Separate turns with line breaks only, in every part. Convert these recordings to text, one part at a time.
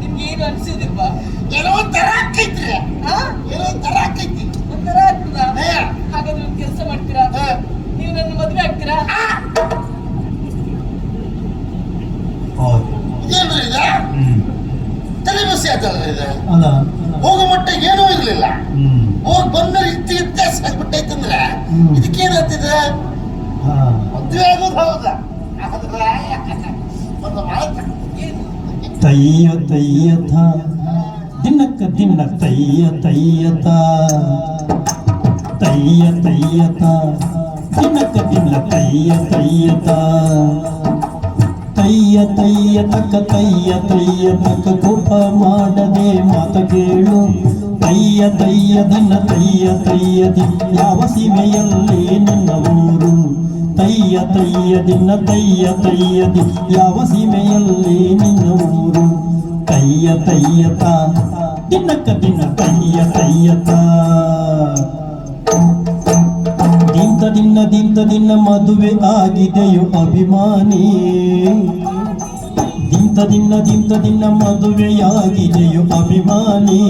ನಿಮ್ಗೆ ಏನು ಅನ್ಸಿದಿಲ್ವಾ?
ಏನೋ ತರ ಆಕೈತ್ರಿ
ಹಾ
ಏನೋ ಒಂಥರ ಆಕೈತಿ
ಒಂಥರ ಆಗ್ತದಾ. ಹಾಗಾದ್ರೆ ಒಂದು ಕೆಲಸ ಮಾಡ್ತೀರಾ?
ಹೇ.
ನೀವು ನನ್ನ ಮದುವೆ ಆಗ್ತೀರಾ?
ಇದೇನ್ರಿ ಇದು? ತಲೆ ಬಸಿ ಆಯ್ತಲ್ಲ ಇದು? ಹೋಗೋ ಮಟ್ಟ ಏನೂ ಇರ್ಲಿಲ್ಲ. ಹೋಗಿ ಬಂದ್ರೆ ಇತ್ತು ವ್ಯತ್ಯಾಸ
ಸಾಕ್ಬಿಟ್ಟೈತಂದ್ರೆ.
ಇದಕ್ಕೇನಾಗ್ತಿದೆ
ಹಾ.
ಮದ್ವೆ ಆಗೋದು ಹೌದಾ?
ತಯ್ಯ ತಯ್ಯತ ದಿನಕ್ಕ ದಿನ ತಯ್ಯ ತಯ್ಯತ ತಯ್ಯ ತಯ್ಯತ ದಿನಕ್ಕ ದಿನ ತಯ್ಯ ತಯ್ಯತ ತಯ್ಯ ತಯ್ಯ ತಕ್ಕ ತಯ್ಯ ತಯ್ಯ ತಕ್ಕ ಕೋಪ ಮಾಡದೆ ಮಾತ ಕೇಳು. ತಯ್ಯ ತಯ್ಯ ದಿನ ತಯ್ಯ ತಯ್ಯ ದಿನ ಯಾವ ಸೀಮೆಯಲ್ಲಿ ನನ್ನ ಊರು. ತಯ್ಯ ತಯ್ಯ ದಿನ ತಯ್ಯ ತಯ್ಯ ದಿ ಯಾವ ಸೀಮೆಯಲ್ಲಿ ನಿನ್ನ ಊರು? ತಯ್ಯ ತಯ್ಯತ ದಿನಕ್ಕ ದಿನ ತಯ್ಯ ತಯ್ಯತ ದಿಂತ ದಿನ ದಿಂತ ದಿನ ಮದುವೆ ಆಗಿದೆಯೋ ಅಭಿಮಾನಿ. ದಿಂತ ದಿನ ದಿಂತ ದಿನ ಮದುವೆಯಾಗಿದೆಯೋ ಅಭಿಮಾನಿ.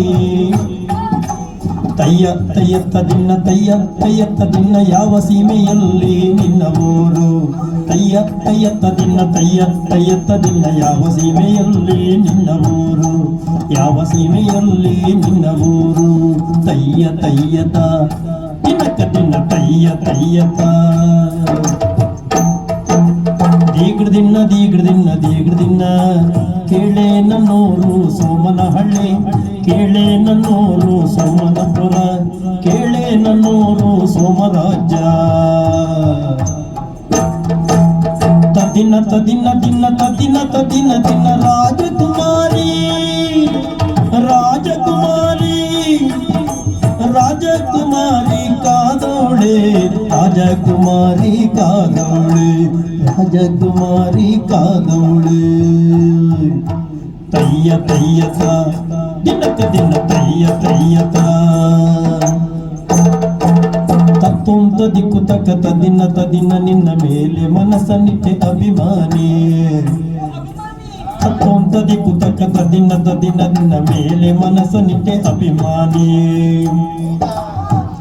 ತಯ್ಯ ತಯ್ಯತ್ತ ದಿನ ತಯ್ಯ ತಯ್ಯತ್ತ ದಿನ ಯಾವ ಸೀಮೆಯಲ್ಲಿ ನಿನ್ನ ಊರು? ತಯ್ಯ ತಯ್ಯತ್ತ ದಿನ ತಯ್ಯ ತಯ್ಯತ್ತ ದಿನ ಯಾವ ಸೀಮೆಯಲ್ಲಿ ನಿನ್ನ ಊರು? ಯಾವ ಸೀಮೆಯಲ್ಲಿ ನಿನ್ನ ಊರು? ತಯ್ಯ ತಯ್ಯತ ದಿನಕ್ಕ ದಿನ ತಯ್ಯ ತಯ್ಯತ ದೀಗ್ರ ದಿನ ದೀಗ್ರ ದಿನ ದೀಗ್ರ ದಿನ ಕೇಳೆ ನನ್ನೋರು ಸೋಮನಹಳ್ಳಿ, ಕೇಳೆ ನನ್ನೋರು ಸೋಮನಪುರ, ಕೇಳೆ ನನ್ನೋರು ಸೋಮರಾಜ್ಯ. ತದಿನ ತದಿನ ದಿನ ತದಿನ ತದಿನ ದಿನ ರಾಜಕುಮಾರಿ ರಾಜಕುಮಾರಿ ರಾಜಕುಮಾರಿ ಕಾದೋಳೆ ರಾಜಕುಮಾರಿ ಕಾದೋಳೆ. ರಾಜಕುಮಾರಿ ಕಾದೋಳೆ ತಯ್ಯ ತಯ್ಯತ ದಿನಕ ದಿನ ತಯ್ಯ ತಯ್ಯತ ತತ್ತೊಂತ ದಿಕ್ಕು ತಕ್ಕ ತದಿನ ತದಿನ ನಿನ್ನ ಮೇಲೆ ಮನಸ್ಸನ್ನಿಟ್ಟೆ ಅಭಿಮಾನಿ. ತತ್ತೊಂತ ದಿಕ್ಕು ತಕ್ಕ ತದಿನ ತದಿನ ನಿನ್ನ ಮೇಲೆ ಮನಸ್ಸನ್ನಿಟ್ಟೆ ಅಭಿಮಾನಿ.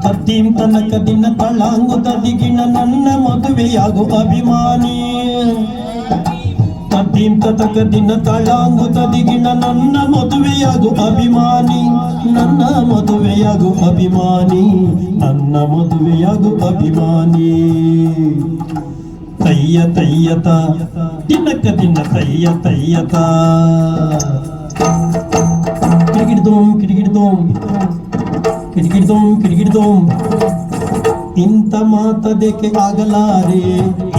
ತತ್ತೀಂ ತನಕ ದಿನ ತಳಾಂಗು ತದಿಗಿನ ನನ್ನ ಮದುವೆಯಾಗು ಅಭಿಮಾನಿ. ತತ್ತೀಂ ತನಕ ದಿನ ತಳಾಂಗು ತದಿಗಿನ ನನ್ನ ಮದುವೆಯಾಗು ಅಭಿಮಾನಿ. ನನ್ನ ಮದುವೆಯಾಗು ಅಭಿಮಾನಿ. ನನ್ನ ಮದುವೆಯಾಗು ಅಭಿಮಾನಿ. ತಯ್ಯ ತಯ್ಯತ, ದಿನಕ ದಿನ ತಯ್ಯ ತಯ್ಯತ. ಕಿಡಿಗಿಡ್ದೋಂ ಕಿಡಿಗಿಡ್ದೋಂ ಕಿಡಿಗಿಡ್ದೋಂ ಕಿಡಿಗಿಡ್ದೋಮ್ ಇಂಥ ಮಾತದಕ್ಕೆ ಆಗಲಾರೆ?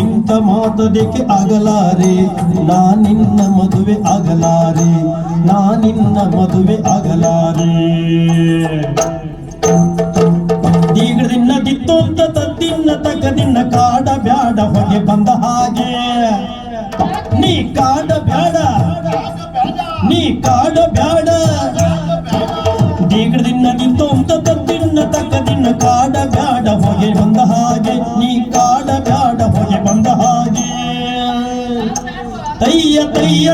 ಇಂಥ ಮಾತದಕ್ಕೆ ಆಗಲಾರೆ? ನಾನಿನ್ನ ಮದುವೆ ಆಗಲಾರೆ? ನಾನಿನ್ನ ಮದುವೆ ಆಗಲಾರೆ? ಈಗಿನ್ನ ದಿತ್ತೋಂತ ತದ್ದಿನ್ನ ತಗದಿನ್ನ ಕಾಡ ಬ್ಯಾಡ ಹೊಗೆ ಬಂದ ಹಾಗೆ. ನೀ ಕಾಡ ಬ್ಯಾಡ. ನೀ ಕಾಡ ಬ್ಯಾಡ. ತಗದಿನ್ನ ಕಾಡ ಬ್ಯಾಡ ಹೊಗೆ ಬಂದ ಹಾಗೆ. ನೀ ಕಾಡ ಬ್ಯಾಡ ಹೊಗೆ ಬಂದ ಹಾಗೆ. ತಯ್ಯ ತಯ್ಯ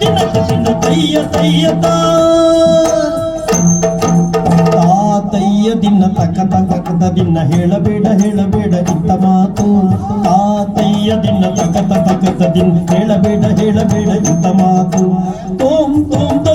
ದಿನಕ ದಿನ ತಯ್ಯ ತಯ್ಯತ ತಾತಯ್ಯ ದಿನ ತಕ್ಕ ತಕ್ಕದ ದಿನ ಹೇಳಬೇಡ ಹೇಳಬೇಡ ಇಂತ ಮಾತು. ತಾತಯ್ಯ ದಿನ ತಕ್ಕ ತಕ್ಕದ ದಿನ ಹೇಳಬೇಡ ಹೇಳಬೇಡ ಇಂತ ಮಾತು. ತೋಂ ತೋಂ.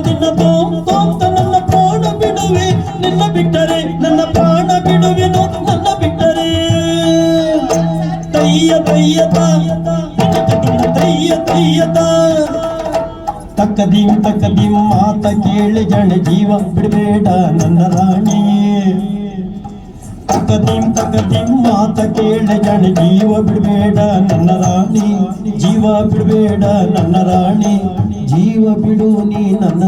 ತಕ್ಕದಿಂ ತಕ್ಕದಿಂ ಮಾತ ಕೇಳಿ ಜನ ಜೀವ ಬಿಡಬೇಡ ನನ್ನ ರಾಣಿ ತಕ್ಕದಿಂ ತಕ್ಕದಿಂ ಮಾತ ಕೇಳಿ ಜನ ಜೀವ ಬಿಡಬೇಡ ನನ್ನ ರಾಣಿ. ಜೀವ ಬಿಡಬೇಡ ನನ್ನ ರಾಣಿ. ಜೀವ ಬಿಡು ನೀ ನನ್ನ.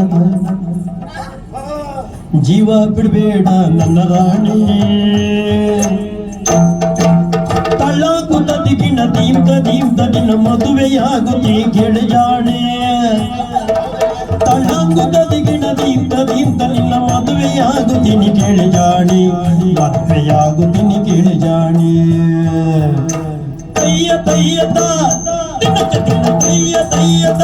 ಜೀವ ಬಿಡಬೇಡ ನನ್ನ ರಾಣಿ. ತಳ್ಳಾಗುತ್ತ ದಿಗಿನ ದೀಮ್ತ ದೀಮ್ತ ನಿನ್ನ ಮದುವೆಯಾಗುತ್ತಿ ಗೆಳೆಯಾಣೆ ತಳ್ಳಾಗುತ್ತ ದಿಗಿನ ದೀಮ್ತ ದೀಮ್ತ ನಿನ್ನ ಮದುವೆಯಾಗುತ್ತೀನಿ ಗೆಳೆಯಾಣಿ ಮದುವೆಯಾಗುತ್ತೀನಿ ಗೆಳೆಯಾಣಿ ತಯ್ಯ ತಯ್ಯತ ದಿನಕ ದಿನ ತಯ್ಯ ತಯ್ಯತ